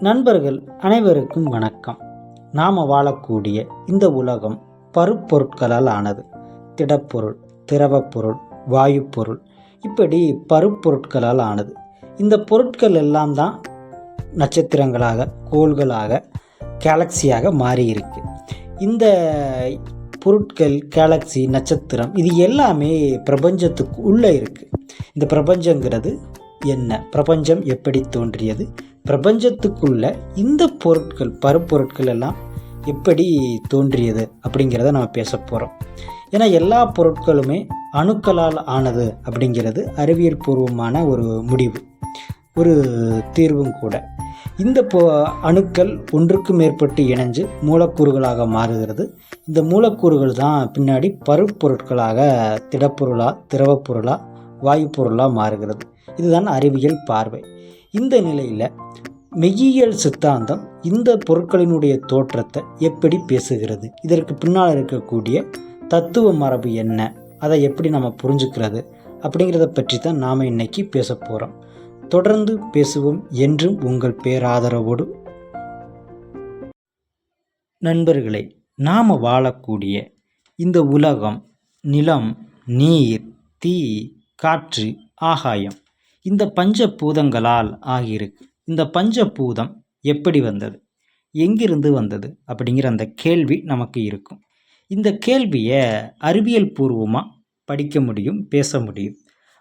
நண்பர்கள் அனைவருக்கும் வணக்கம். நாம் வாழக்கூடிய இந்த உலகம் பருப்பொருட்களால் ஆனது திடப்பொருள் திரவப்பொருள் வாயுப்பொருள் இப்படி பருப்பொருட்களால் ஆனது இந்த பொருட்கள் எல்லாம் தான் நட்சத்திரங்களாக கோள்களாக கேலக்சியாக மாறியிருக்கு. இந்த பொருட்கள் கேலக்சி நட்சத்திரம் இது எல்லாமே பிரபஞ்சத்துக்கு உள்ளே இருக்குது இந்த பிரபஞ்சங்கிறது என்ன? பிரபஞ்சம் எப்படி தோன்றியது? பிரபஞ்சத்துக்குள்ள இந்த பொருட்கள் பருப்பொருட்கள் எல்லாம் எப்படி தோன்றியது அப்படிங்கிறத நம்ம பேச போகிறோம் ஏன்னா எல்லா பொருட்களுமே அணுக்களால் ஆனது அப்படிங்கிறது அறிவியல் பூர்வமான ஒரு முடிவு ஒரு தீர்வும் கூட. இந்த பொ அணுக்கள் ஒன்றுக்கு மேற்பட்டு இணைஞ்சு மூலக்கூறுகளாக மாறுகிறது. இந்த மூலக்கூறுகள் தான் பின்னாடி பருப்பொருட்களாக திடப்பொருளாக திரவப்பொருளாக வாயுப்பொருளாக மாறுகிறது. இதுதான் அறிவியல் பார்வை. இந்த நிலையில் மெய்யியல் சித்தாந்தம் இந்த பொருட்களினுடைய தோற்றத்தை எப்படி பேசுகிறது? இதற்கு பின்னால் இருக்கக்கூடிய தத்துவ மரபு என்ன? அதை எப்படி நம்ம புரிஞ்சுக்கிறது? அப்படிங்கிறத பற்றி தான் நாம் இன்னைக்கு பேச போகிறோம் தொடர்ந்து பேசுவோம் என்றும் உங்கள் பேராதரவோடு. நண்பர்களே நாம் வாழக்கூடிய இந்த உலகம் நிலம் நீர் தீ காற்று ஆகாயம் இந்த பஞ்ச பூதங்களால் ஆகியிருக்கு. இந்த பஞ்ச பூதம் எப்படி வந்தது? எங்கிருந்து வந்தது? அப்படிங்கிற அந்த கேள்வி நமக்கு இருக்கும். இந்த கேள்வியை அறிவியல் பூர்வமாக படிக்க முடியும் பேச முடியும்.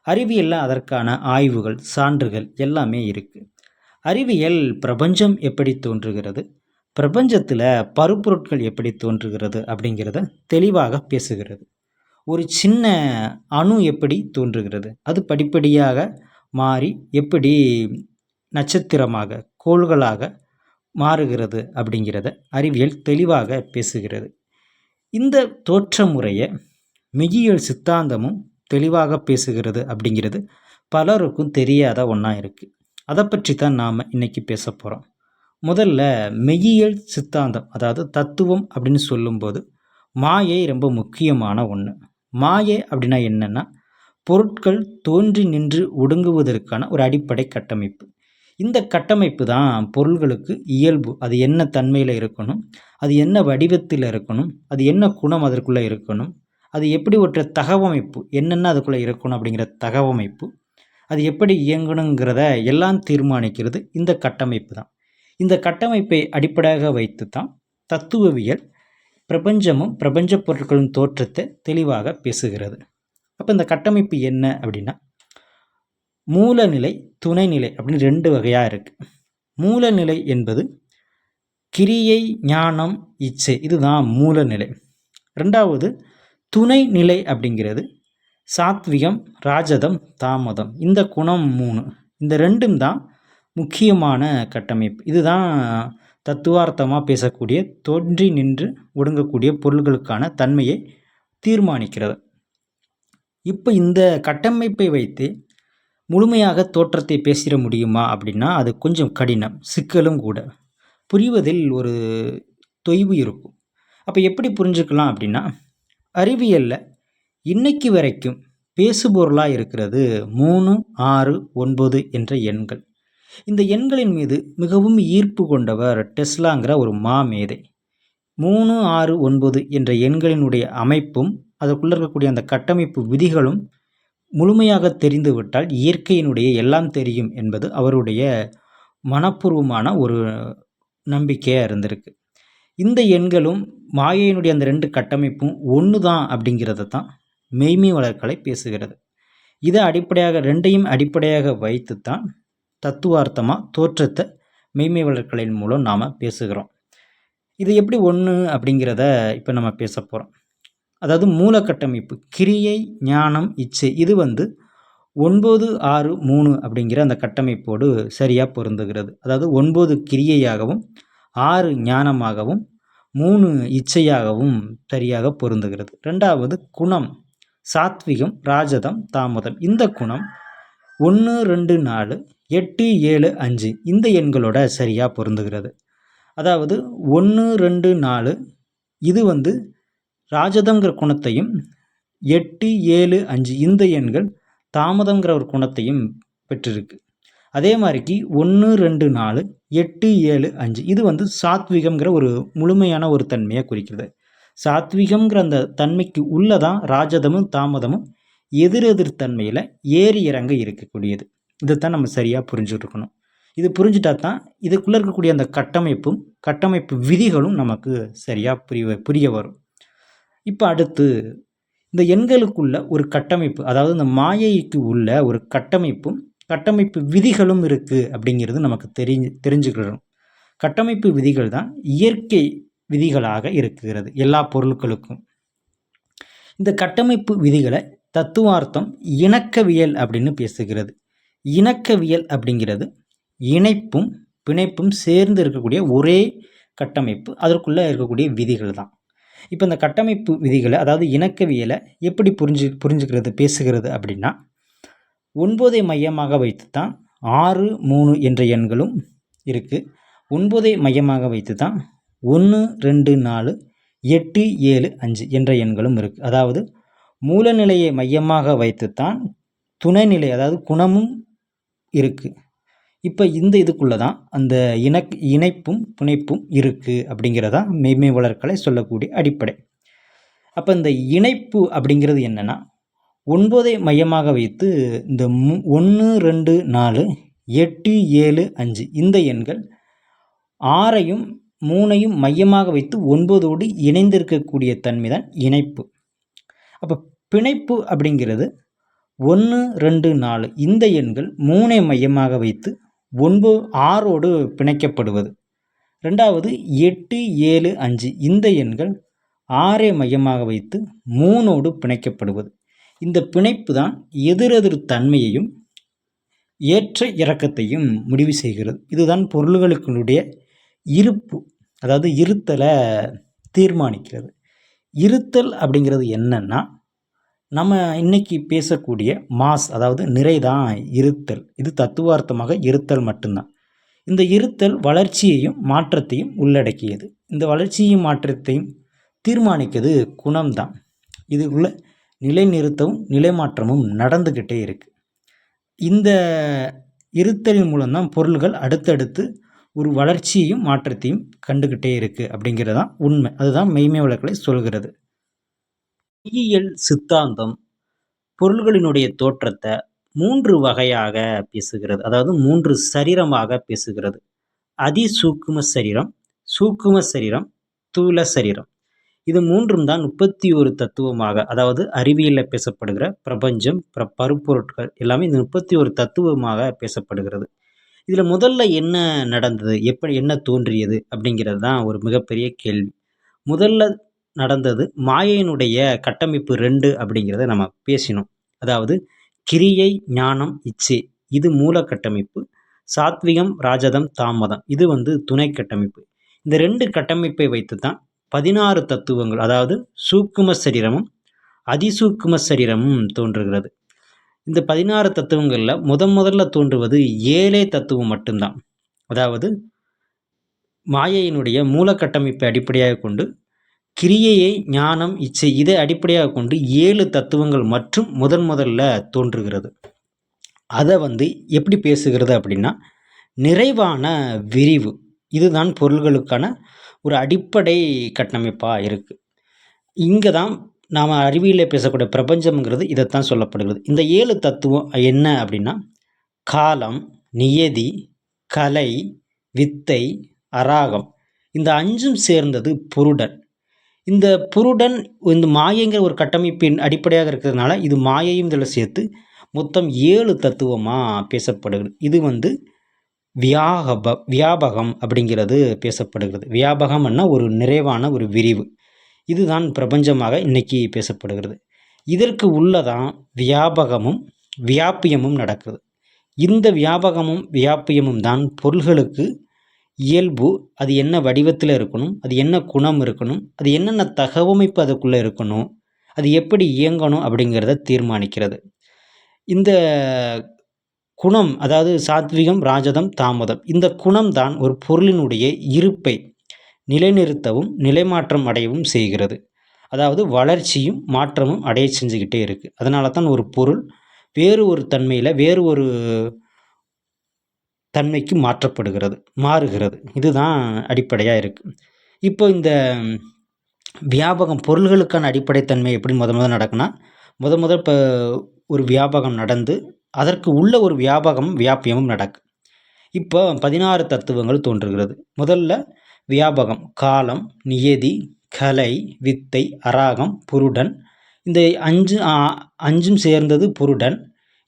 அறிவியலில் அதற்கான ஆய்வுகள் சான்றுகள் எல்லாமே இருக்குது அறிவியல் பிரபஞ்சம் எப்படி தோன்றுகிறது? பிரபஞ்சத்தில் பருப்பொருட்கள் எப்படி தோன்றுகிறது அப்படிங்கிறத தெளிவாக பேசுகிறது. ஒரு சின்ன அணு எப்படி தோன்றுகிறது? அது படிப்படியாக மாறி எப்படி நட்சத்திரமாக கோள்களாக மாறுகிறது அப்படிங்கிறத அறிவியல் தெளிவாக பேசுகிறது. இந்த தோற்ற முறையை மெய்யியல் சித்தாந்தமும் தெளிவாக பேசுகிறது அப்படிங்கிறது பலருக்கும் தெரியாத ஒன்றா இருக்குது அதை பற்றி தான் நாம் இன்றைக்கி பேச போகிறோம் முதல்ல மெய்யியல் சித்தாந்தம் அதாவது தத்துவம் அப்படின்னு சொல்லும்போது மாயை ரொம்ப முக்கியமான ஒன்று மாயை அப்படின்னா என்னென்னா பொருட்கள் தோன்றி நின்று ஒடுங்குவதற்கான ஒரு அடிப்படை கட்டமைப்பு. இந்த கட்டமைப்பு தான் பொருள்களுக்கு இயல்பு. அது என்ன தன்மையில் இருக்கணும்? அது என்ன வடிவத்தில் இருக்கணும்? அது என்ன குணம் அதற்குள்ளே இருக்கணும்? அது எப்படி ஒரு தகவமைப்பு? என்னென்ன அதுக்குள்ளே இருக்கணும் அப்படிங்கிற தகவமைப்பு? அது எப்படி இயங்கணுங்கிறத எல்லாம் தீர்மானிக்கிறது இந்த கட்டமைப்பு தான். இந்த கட்டமைப்பை அடிப்படையாக வைத்து தான் தத்துவவியல் பிரபஞ்சமும் பிரபஞ்ச பொருட்களின் தோற்றத்தை தெளிவாக பேசுகிறது. அப்போ இந்த கட்டமைப்பு என்ன அப்படின்னா மூலநிலை துணைநிலை அப்படின்னு ரெண்டு வகையாக இருக்குது மூலநிலை என்பது கிரியை ஞானம் இச்சை இதுதான் மூலநிலை. ரெண்டாவது துணைநிலை அப்படிங்கிறது சாத்விகம் ராஜதம் தாமதம். இந்த குணம் மூணு. இந்த ரெண்டும் தான் முக்கியமான கட்டமைப்பு. இதுதான் தத்துவார்த்தமாக பேசக்கூடிய தோன்றி நின்று ஒடுங்கக்கூடிய பொருள்களுக்கான தன்மையை தீர்மானிக்கிறது. இப்போ இந்த கட்டமைப்பை வைத்து முழுமையாக தோற்றத்தை பேசிட முடியுமா அப்படின்னா அது கொஞ்சம் கடினம் சிக்கலும் கூட. புரிவதில் ஒரு தொய்வு இருக்கும். அப்போ எப்படி புரிஞ்சுக்கலாம் அப்படின்னா அறிவியலில் இன்னைக்கு வரைக்கும் பேசுபொருளாக இருக்கிறது மூணு ஆறு ஒன்பது என்ற எண்கள். இந்த எண்களின் மீது மிகவும் ஈர்ப்பு கொண்டவர் டெஸ்லாங்கிற ஒரு மாமேதை. மூணு ஆறு ஒன்பது என்ற எண்களினுடைய அமைப்பும் அதற்குள்ளே இருக்கக்கூடிய அந்த கட்டமைப்பு விதிகளும் முழுமையாக தெரிந்துவிட்டால் இயற்கையினுடைய எல்லாம் தெரியும் என்பது அவருடைய மனப்பூர்வமான ஒரு நம்பிக்கையாக இருந்திருக்கு. இந்த எண்களும் மாயையினுடைய அந்த ரெண்டு கட்டமைப்பும் ஒன்று தான் அப்படிங்கிறத தான் மெய்மை வளர்க்கலை பேசுகிறது. இதை அடிப்படையாக ரெண்டையும் அடிப்படையாக வைத்து தான் தத்துவார்த்தமாக தோற்றத்தை மெய்மை வளர்க்கலின் மூலம் நாம் பேசுகிறோம். இது எப்படி ஒன்று அப்படிங்கிறத இப்போ நம்ம பேச போகிறோம் அதாவது மூல கட்டமைப்பு கிரியை ஞானம் இச்சை இது வந்து ஒன்பது ஆறு மூணு அப்படிங்கிற அந்த கட்டமைப்போடு சரியாக பொருந்துகிறது. அதாவது ஒன்பது கிரியையாகவும் ஆறு ஞானமாகவும் மூணு இச்சையாகவும் சரியாக பொருந்துகிறது. ரெண்டாவது குணம் சாத்விகம் ராஜதம் தாமதம். இந்த குணம் ஒன்று ரெண்டு நாலு எட்டு ஏழு அஞ்சு இந்த எண்களோட சரியாக பொருந்துகிறது. அதாவது ஒன்று ரெண்டு நாலு இது வந்து ராஜதங்கிற குணத்தையும் எட்டு ஏழு அஞ்சு இந்த எண்கள் தாமதங்கிற ஒரு குணத்தையும் பெற்றிருக்கு. அதே மாதிரிக்கு ஒன்று ரெண்டு நாலு எட்டு ஏழு அஞ்சு இது வந்து சாத்விகம்ங்கிற ஒரு முழுமையான ஒரு தன்மையை குறிக்கிறது. சாத்விகம்ங்கிற அந்த தன்மைக்கு உள்ளதான் ராஜதமும் தாமதமும் எதிரெதிர் தன்மையில் ஏறி இறங்க இருக்கக்கூடியது. இதைத்தான் நம்ம சரியாக புரிஞ்சுட்ருக்கணும் இது புரிஞ்சுட்டா தான் இதுக்குள்ளே இருக்கக்கூடிய அந்த கட்டமைப்பும் கட்டமைப்பு விதிகளும் நமக்கு சரியாக புரிய புரிய வரும். இப்போ அடுத்து இந்த எண்களுக்குள்ள ஒரு கட்டமைப்பு அதாவது இந்த மாயைக்கு உள்ள ஒரு கட்டமைப்பும் கட்டமைப்பு விதிகளும் இருக்குது அப்படிங்கிறது நமக்கு தெரிஞ்சு தெரிஞ்சுக்கிறோம். கட்டமைப்பு விதிகள் தான் இயற்கை விதிகளாக இருக்கிறது எல்லா பொருட்களுக்கும். இந்த கட்டமைப்பு விதிகளை தத்துவார்த்தம் இணக்கவியல் அப்படின்னு பேசுகிறது. இணக்கவியல் அப்படிங்கிறது இணைப்பும் பிணைப்பும் சேர்ந்து இருக்கக்கூடிய ஒரே கட்டமைப்பு அதற்குள்ளே இருக்கக்கூடிய விதிகள் தான். இப்போ இந்த கட்டமைப்பு விதிகளை அதாவது இணக்கவியலை எப்படி புரிஞ்சு புரிஞ்சுக்கிறது பேசுகிறது அப்படின்னா ஒன்பதை மையமாக வைத்து தான் ஆறு மூணு என்ற எண்களும் இருக்குது ஒன்பதை மையமாக வைத்து தான் ஒன்று ரெண்டு நாலு எட்டு ஏழு அஞ்சு என்ற எண்களும் இருக்குது அதாவது மூலநிலையை மையமாக வைத்து தான் துணைநிலை அதாவது குணமும் இருக்குது இப்போ இந்த இதுக்குள்ளே தான் அந்த இணக் இணைப்பும் புனைப்பும் இருக்குது அப்படிங்கிறதா மெய்மை வளர்க்கலை சொல்லக்கூடிய அடிப்படை. அப்போ இந்த இணைப்பு அப்படிங்கிறது என்னென்னா ஒன்பதை மையமாக வைத்து இந்த மு ஒன்று ரெண்டு நாலு எட்டு ஏழு அஞ்சு இந்த எண்கள் ஆறையும் மூணையும் மையமாக வைத்து ஒன்பதோடு இணைந்திருக்கக்கூடிய தன்மை தான் இணைப்பு. அப்போ பிணைப்பு அப்படிங்கிறது ஒன்று ரெண்டு நாலு இந்த எண்கள் மூணை மையமாக வைத்து ஒன்பது ஆறோடு பிணைக்கப்படுவது. ரெண்டாவது எட்டு ஏழு அஞ்சு இந்த எண்கள் ஆறை மையமாக வைத்து மூணோடு பிணைக்கப்படுவது. இந்த பிணைப்பு தான் எதிரெதிர் தன்மையையும் ஏற்ற இறக்கத்தையும் முடிவு செய்கிறது. இதுதான் பொருள்களுக்குடைய இருப்பு அதாவது இருத்தலை தீர்மானிக்கிறது. இருத்தல் அப்படிங்கிறது என்னென்னா நம்ம இன்னைக்கு பேசக்கூடிய மாஸ் அதாவது நிறை தான் இருத்தல். இது தத்துவார்த்தமாக இருத்தல் மட்டும்தான். இந்த இருத்தல் வளர்ச்சியையும் மாற்றத்தையும் உள்ளடக்கியது. இந்த வளர்ச்சியையும் மாற்றத்தையும் தீர்மானிக்கிறது குணம்தான். இதுக்குள்ள நிலைநிறுத்தவும் நிலைமாற்றமும் நடந்துக்கிட்டே இருக்குது இந்த இருத்தலின் மூலம்தான் பொருள்கள் அடுத்தடுத்து ஒரு வளர்ச்சியையும் மாற்றத்தையும் கண்டுக்கிட்டே இருக்குது அப்படிங்கிறது தான் உண்மை. அதுதான் மெய்மை வழக்கலை சொல்கிறது. மெய்யியல் சித்தாந்தம் பொருள்களினுடைய தோற்றத்தை மூன்று வகையாக பேசுகிறது. அதாவது மூன்று சரீரமாக பேசுகிறது. அதிசூக்கும சரீரம் சூக்கும சரீரம் தூல சரீரம். இது மூன்றும் தான் முப்பத்தி ஒரு தத்துவமாக அதாவது அறிவியலில் பேசப்படுகிற பிரபஞ்சம் பிர பருப்பொருட்கள் எல்லாமே இந்த முப்பத்தி ஒரு தத்துவமாக பேசப்படுகிறது. இதில் முதல்ல என்ன நடந்தது? எப்படி என்ன தோன்றியது? அப்படிங்கிறது தான் ஒரு மிகப்பெரிய கேள்வி. முதல்ல நடந்தது. மாயையினுடைய கட்டமைப்பு ரெண்டு அப்படிங்கிறத நம்ம பேசினோம். அதாவது கிரியை ஞானம் இச்சை. இது மூல கட்டமைப்பு. சாத்விகம் ராஜதம் தாமதம். இது வந்து துணை கட்டமைப்பு. இந்த ரெண்டு கட்டமைப்பை வைத்து தான் பதினாறு தத்துவங்கள் அதாவது சூக்கும சரீரமும் அதிசூக்கும சரீரமும் தோன்றுகிறது. இந்த பதினாறு தத்துவங்களில் முதன் முதல்ல தோன்றுவது ஏழே தத்துவம் மட்டும்தான். அதாவது மாயையினுடைய மூல கட்டமைப்பை அடிப்படையாக கொண்டு கிரியையை ஞானம் இச்சை இதை அடிப்படையாக கொண்டு ஏழு தத்துவங்கள் மற்றும் முதன் முதல்ல தோன்றுகிறது. அதை வந்து எப்படி பேசுகிறது அப்படின்னா நிறைவான விரிவு. இதுதான் பொருள்களுக்கான ஒரு அடிப்படை கட்டமைப்பாக இருக்குது இங்கே தான் நாம் அறிவியலில் பேசக்கூடிய பிரபஞ்சம்ங்கிறது இதைத்தான் சொல்லப்படுகிறது. இந்த ஏழு தத்துவம் என்ன அப்படின்னா காலம் நியதி கலை வித்தை அராகம். இந்த அஞ்சும் சேர்ந்தது புருடன். இந்த புருடன் இந்த மாயைங்கிற ஒரு கட்டமைப்பின் அடிப்படையாக இருக்கிறதுனால இது மாயையும் இதில் சேர்த்து மொத்தம் ஏழு தத்துவமாக பேசப்படுகிறது. இது வந்து வியாகப வியாபகம் அப்படிங்கிறது பேசப்படுகிறது. வியாபகம்னா ஒரு நிறைவான ஒரு விரிவு. இதுதான் பிரபஞ்சமாக இன்னைக்கு பேசப்படுகிறது. இதற்கு உள்ளதான் வியாபகமும் வியாபியமும் நடக்குது. இந்த வியாபகமும் வியாபியமும் தான் பொருள்களுக்கு இயல்பு அது என்ன வடிவத்தில் இருக்கணும் அது என்ன குணம் இருக்கணும் அது என்னென்ன தகவமைப்பு அதுக்குள்ளே இருக்கணும் அது எப்படி இயங்கணும் அப்படிங்கிறத தீர்மானிக்கிறது. இந்த குணம் அதாவது சாத்விகம் ராஜதம் தாமதம் இந்த குணம் தான் ஒரு பொருளினுடைய இருப்பை நிலைநிறுத்தவும் நிலைமாற்றம் அடையவும் செய்கிறது. அதாவது வளர்ச்சியும் மாற்றமும் அடைய செஞ்சுக்கிட்டே இருக்குது அதனால தான் ஒரு பொருள் வேறு ஒரு தன்மையில் வேறு ஒரு தன்மைக்கு மாற்றப்படுகிறது மாறுகிறது. இதுதான் அடிப்படையாக இருக்குது இப்போ இந்த வியாபகம் பொருள்களுக்கான அடிப்படை தன்மை எப்படி முத முதல் நடக்குன்னா முத முதல் இப்போ ஒரு வியாபகம் நடந்து அதற்கு உள்ள ஒரு வியாபகம் வியாபியமும் நடக்கு. இப்போ பதினாறு தத்துவங்கள் தோன்றுகிறது. முதல்ல வியாபகம் காலம் நியதி கலை வித்தை அராகம் புருடன். இந்த அஞ்சு அஞ்சும் சேர்ந்தது புருடன்.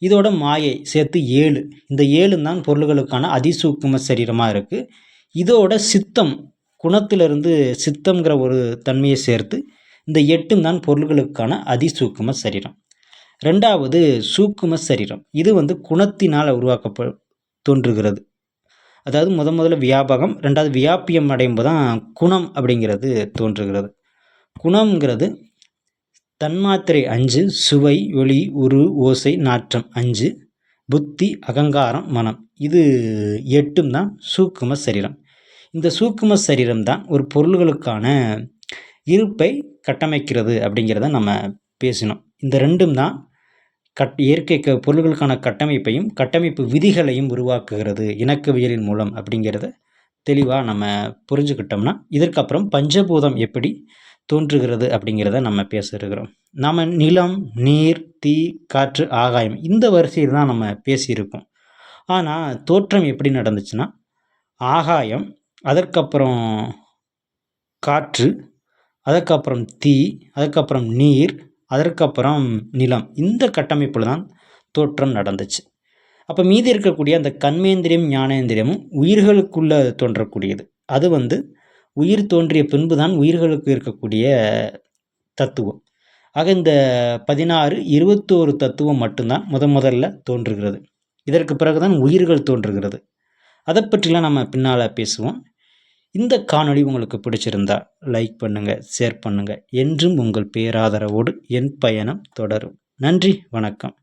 இதோட மாயை சேர்த்து ஏழு. இந்த ஏழு தான் பொருள்களுக்கான அதிசூக்கும சரீரமாக இருக்குது இதோட சித்தம் குணத்திலிருந்து சித்தம்ங்கிற ஒரு தன்மையை சேர்த்து இந்த எட்டும் தான் பொருள்களுக்கான அதிசூக்கும சரீரம். ரெண்டாவது சூக்கும சரீரம். இது வந்து குணத்தினால் உருவாக்கப்ப தோன்றுகிறது. அதாவது முத முதல்ல வியாபகம் ரெண்டாவது வியாபியம் அடையும் தான் குணம் அப்படிங்கிறது தோன்றுகிறது. குணம்ங்கிறது தன்மாத்திரை அஞ்சு சுவை ஒளி உரு ஓசை நாற்றம் அஞ்சு புத்தி அகங்காரம் மனம். இது எட்டும் தான் சூக்கும சரீரம். இந்த சூக்கும சரீரம் தான் ஒரு பொருள்களுக்கான இருப்பை கட்டமைக்கிறது அப்படிங்கிறத நம்ம பேசினோம். இந்த ரெண்டும் தான் கட் இயற்கை க பொருள்களுக்கான கட்டமைப்பையும் கட்டமைப்பு விதிகளையும் உருவாக்குகிறது இணக்கவியலின் மூலம் அப்படிங்கிறத தெளிவாக நம்ம புரிஞ்சுக்கிட்டோம்னா இதற்கப்புறம் பஞ்சபூதம் எப்படி தோன்றுகிறது அப்படிங்கிறத நம்ம பேசியிருக்கிறோம். நாம் நம்ம நிலம் நீர் தீ காற்று ஆகாயம் இந்த வரிசையில் தான் நம்ம பேசியிருக்கோம் ஆனால் தோற்றம் எப்படி நடந்துச்சுன்னா ஆகாயம் அதற்கப்புறம் காற்று அதுக்கப்புறம் தீ அதுக்கப்புறம் நீர் அதற்கப்புறம் நிலம். இந்த கட்டமைப்பில் தான் தோற்றம் நடந்துச்சு. அப்போ மீதி இருக்கக்கூடிய அந்த கண்மேந்திரியம் ஞானேந்திரியமும் உயிர்களுக்குள்ளே தோன்றக்கூடியது. அது வந்து உயிர் தோன்றிய பின்பு தான் உயிர்களுக்கு இருக்கக்கூடிய தத்துவம். ஆக இந்த பதினாறு இருபத்தோரு தத்துவம் மட்டும்தான் முத முதல்ல தோன்றுகிறது. இதற்கு பிறகுதான் உயிர்கள் தோன்றுகிறது. அதை பற்றிலாம் நம்ம பின்னால் பேசுவோம். இந்த காணொளி உங்களுக்கு பிடிச்சிருந்தா லைக் பண்ணுங்கள் ஷேர் பண்ணுங்கள் என்றும் உங்கள் பேராதரவோடு என் பயணம் தொடரும். நன்றி வணக்கம்.